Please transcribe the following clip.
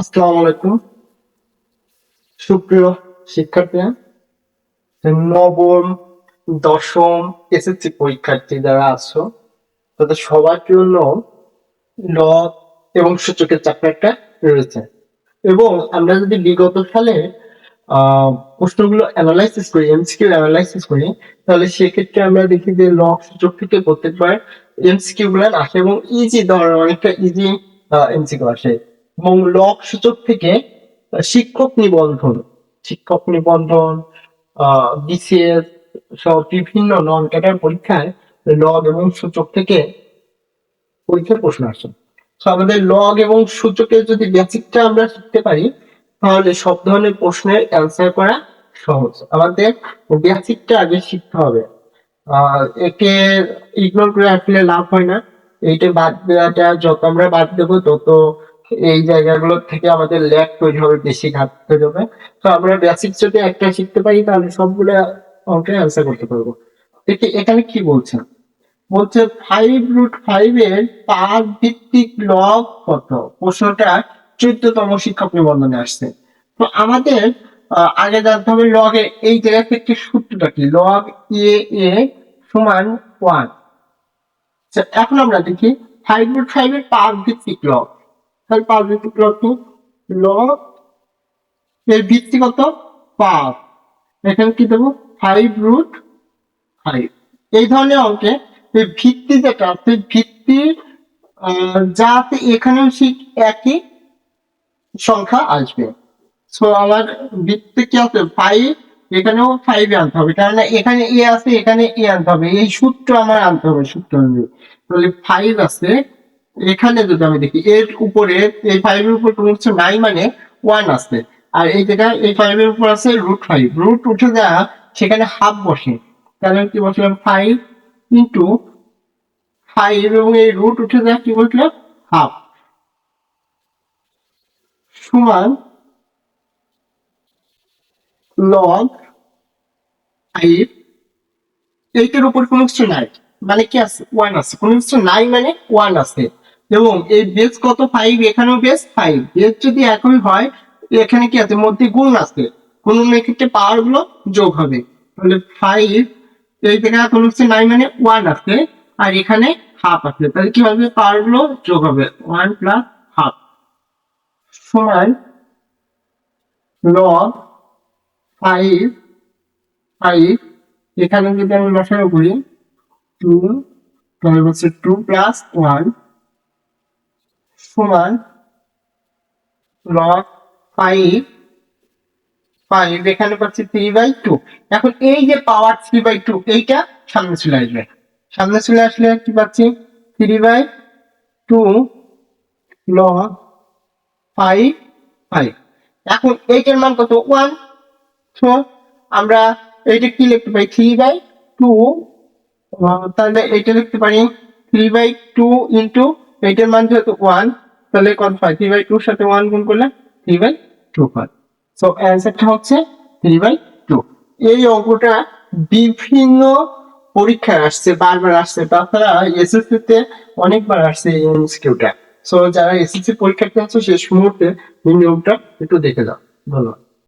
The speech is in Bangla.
আসসালামু আলাইকুম। সুপ্রিয় শিক্ষার্থীরা নবম, দশম এসএসসি পরীক্ষার্থী যারা আছো, তাদের সবার জন্য লগ এবং সূচকের চ্যাপ্টারটা রয়েছে। এবং আমরা যদি বিগত সালে প্রশ্নগুলো অ্যানালাইসিস করি এমসিকিউ অ্যানালাইসিস করি, তাহলে সেক্ষেত্রে আমরা দেখি যে লগ সূচক থেকে প্রত্যেকবার এমসিকিউ গুলো আসে এবং ইজি ধরনের অনেকটা ইজি এমসিকিউ আসে। এবং লগ সূচক থেকে শিক্ষক নিবন্ধন শিক্ষক নিবন্ধন বিসিএস সহ বিভিন্ন নন ক্যাডার পরীক্ষায় লগ এবং সূচক থেকে পরীক্ষার প্রশ্ন আসে। তো আমাদের লগ এবং সূচকের যদি বেসিকটা আমরা শিখতে পারি, তাহলে সব ধরনের প্রশ্নের অ্যান্সার করা সহজ। আমাদের বেসিকটা আগে শিখতে হবে। একে ইগনোর করে আসলে লাভ হয় না। এইটা বাদ দেওয়াটা, যত আমরা বাদ দেবো, তত এই জায়গাগুলো থেকে আমাদের ল্যাক তৈরি হবে, বেশি ঘাটতে তৈরি হবে। তো আমরা বেসিক যদি একটা শিখতে পারি, তাহলে সবগুলো অঙ্কের অ্যান্সার করতে পারব। দেখি, এখানে কি বলছে? বলছে ফাইভ রুট ফাইভ এর পাঁচ ভিত্তিক লগ কত? প্রশ্নটা চোদ্দতম শিক্ষক নিবন্ধনে আসছে। তো আমাদের আগে জানতে হবে লগের এই জায়গা থেকে সূত্রটা কি? লগ এ এ সমান ওয়ান এখন আমরা দেখি ফাইভ রুট ফাইভ এর পাঁচ ভিত্তিক লগ তাহলে পাঁচ ভিত্তি কত? পাঁচ এখানে কি দেবো? ফাইভ রুট ফাইভ এই ধরনের অঙ্কে এই ভিত্তি যেটা আছে ভিত্তি আহ, যাতে এখানেও ঠিক একই সংখ্যা আসবে। সো আমার ভিত্তি কি আছে? ফাইভ এখানেও ফাইভ আনতে হবে। কারণ এখানে এ আছে এখানে এ আনতে হবে। এই সূত্র আমার আনতে হবে সূত্র অনুযায়ী। তাহলে ফাইভ আছে এখানে যদি আমি দেখি, এর উপরে, এই ফাইভের উপর কোনো কিছু নাই মানে ওয়ান আছে। আর এই যেটা এই ফাইভের উপর আছে রুট ফাইভ রুট উঠে দেওয়া সেখানে হাফ বসে। তাহলে কি বসলাম? ফাইভ ইন্টু ফাইভ এবং এই রুট উঠে দেওয়া কি বসলাম হাফ সমান লগ ফাইভ এইটার উপর কোনো কিছু নাই। মানে কি আছে? ওয়ান আছে। কোনো কিছু নাই মানে ওয়ান আছে। এবং এই বেস কত? ফাইভ এখানেও বেস ফাইভ বেস যদি একই হয়, এখানে কি আছে? মধ্যে গুণ আছে। কোন ক্ষেত্রে পাওয়ারগুলো যোগ হবে। তাহলে ফাইভ এই জায়গায় কোনো হচ্ছে নাই মানে ওয়ান আছে, আর এখানে হাফ আছে। তাহলে কি হবে? পাওয়ারগুলো যোগ হবে। ওয়ান প্লাস হাফ সমান লগ ফাইভ ফাইভ এখানে যদি আমি লসাগু করি টু তাহলে হচ্ছে টু প্লাস ওয়ান সমান লগ ফাইভ ফাইভ এখানে পাচ্ছি থ্রি বাই টু এখন এই যে পাওয়ার থ্রি বাই টু এইটা সামনে চলে আসবে। সামনে চলে আসলে কি পাচ্ছি? Three by two log five five এখন এইটার মান কত? ওয়ান সো আমরা এইটা কি লিখতে পারি? থ্রি বাই টু তাহলে এইটা লিখতে পারি থ্রি বাই টু ইন্টু এইটার মান যেহেতু ওয়ান তাহলে কত হয় থ্রি বাই টুর সাথে ওয়ান গুণ করলে থ্রি বাই টু হয়। সো অ্যান্সারটা হচ্ছে থ্রি বাই টু এই অঙ্কটা বিভিন্ন পরীক্ষায় আসছে, বারবার আসছে। তাছাড়া এসএসসি তে অনেকবার আসছে এই এমসিকিউটা সো যারা এসএসসি পরীক্ষার্থী আছে, শেষ মুহূর্তে এই নিয়মটা একটু দেখে যাও। ধন্যবাদ।